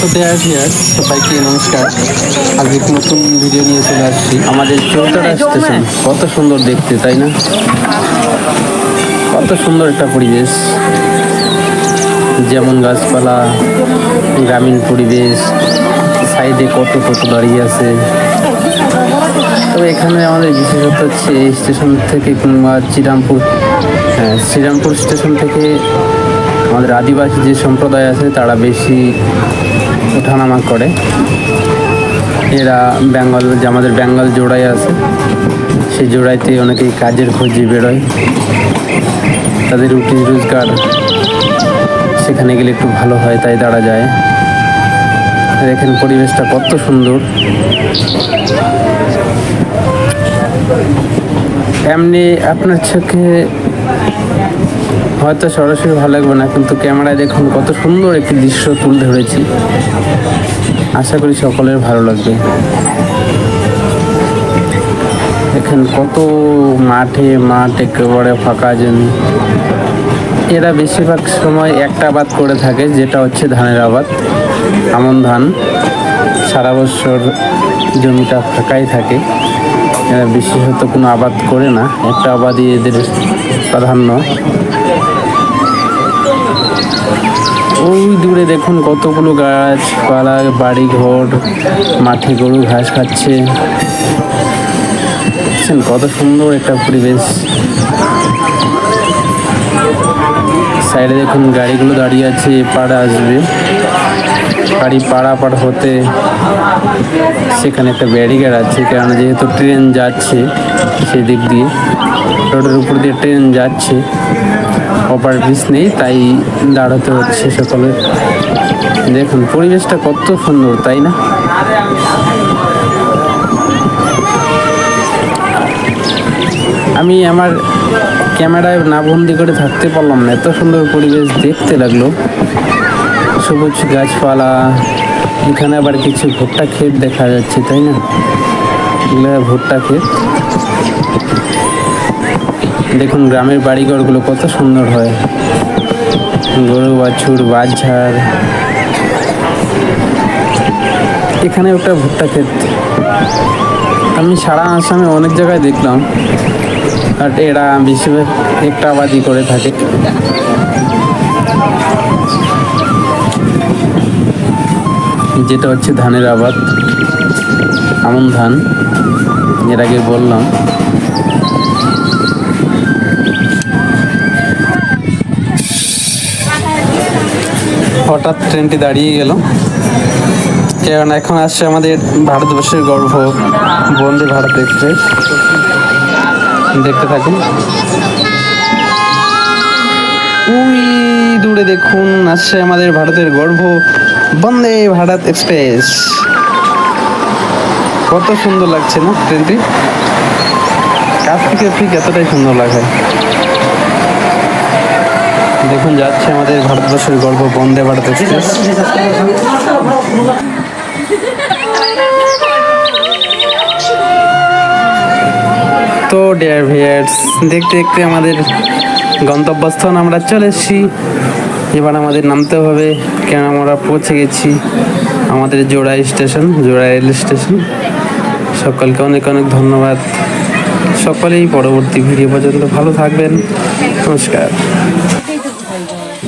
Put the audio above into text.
তো দেয়া ভিয়ার সবাইকে নমস্কার। আজ এক নতুন ভিডিও নিয়ে চলে আসছি। আমাদের চৌতারা স্টেশন কত সুন্দর দেখতে তাই না? কত সুন্দর একটা পরিবেশ। যেমন গাছপালা গ্রামীণ পরিবেশ সাইডে কত কত দাঁড়িয়ে আছে। তবে এখানে আমাদের বিশেষত হচ্ছে এই স্টেশন থেকে কিংবা শ্রীরামপুর হ্যাঁ শ্রীরামপুর স্টেশন থেকে আমাদের আদিবাসী যে সম্প্রদায় আছে তারা বেশি ওঠানামা করে। এরা বেঙ্গল, যে আমাদের বেঙ্গল জোড়াই আছে, সেই জোড়াইতে অনেকেই কাজের খোঁজে বেরোয়। তাদের রুটি রোজগার সেখানে গেলে একটু ভালো হয়, তাই তারা যায়। দেখেন পরিবেশটা কত সুন্দর। এমনি আপনার চোখে হয়তো সরাসরি ভালো লাগবে না, কিন্তু ক্যামেরায় দেখুন কত সুন্দর একটি দৃশ্য তুলে ধরেছি। আশা করি সকলের ভালো লাগবে। এখানে কত মাঠে মাঠ একেবারে ফাঁকা জমি এরা বেশিরভাগ সময় একটা আবাদ করে থাকে, যেটা হচ্ছে ধানের আবাদ, আমন ধান। সারা বছর জমিটা ফাঁকাই থাকে। এরা বিশেষত কোনো আবাদ করে না, একটা আবাদই এদের প্রাধান্য। ওই দূরে দেখুন কতগুলো গাছপালা বাড়ি ঘর মাঠে গরু ঘাস খাচ্ছে। কত সুন্দর একটা পরিবেশ। সাইডে দেখুন গাড়িগুলো দাঁড়িয়ে আছে এপাড়ে আসবে। গাড়ি পাড়াপাড় হতে সেখানে একটা ব্যারিকেড আছে কারণ যেহেতু ট্রেন যাচ্ছে সেদিক দিয়ে। রোডের উপর দিয়ে ট্রেন যাচ্ছে। ওভার ব্রিজ নেই, তাই দাঁড়াতে হচ্ছে সকলের। দেখুন, পরিবেশটা কত সুন্দর, তাই না? আমি আমার ক্যামেরায় না বন্দি করে থাকতে পারলাম না, এত সুন্দর পরিবেশ দেখতে লাগল। সবুজ গাছপালা, এখানে আবার কিছু ভুট্টা ক্ষেত দেখা যাচ্ছে, তাই না? ভুট্টা ক্ষেত। দেখুন, গ্রামের বাড়িঘরগুলো কত সুন্দর হয়। গরু বাছুর বাছার এখানে একটা ভুট্টা ক্ষেত। আমি সারা আসামে অনেক জায়গায় দেখলাম। আর এরা বেশিরভাগ একটা আবাদি করে থাকে। যেটা হচ্ছে ধানের আবাদ। আমন ধান। এর আগে বললাম। হঠাৎ ট্রেনটি দাঁড়িয়ে গেল। কারণ এখন আসছে আমাদের ভারতবর্ষের গর্ব, বন্দে ভারত এক্সপ্রেস। দেখতে থাকুন। ওই দূরে দেখুন, আসছে আমাদের ভারতের গর্ব, বন্দে ভারত এক্সপ্রেস। কত সুন্দর লাগছে না ট্রেনটি? কাছ থেকে ঠিক এতটাই সুন্দর লাগে। দেখুন যাচ্ছে আমাদের ভারতবর্ষের গর্ব বন্দে ভারত এক্সপ্রেস তো ডিয়ার ভিয়ার্স দেখতে দেখতে আমাদের গন্তব্যস্থান আমরা চলে এসেছি। এবার আমাদের নামতে হবে কেন আমরা পৌঁছে গেছি আমাদের জোড়াই স্টেশন, জোড়া রেল স্টেশন। সকলকে অনেক অনেক ধন্যবাদ। সকলেই পরবর্তী ভিডিও পর্যন্ত ভালো থাকবেন। নমস্কার। You.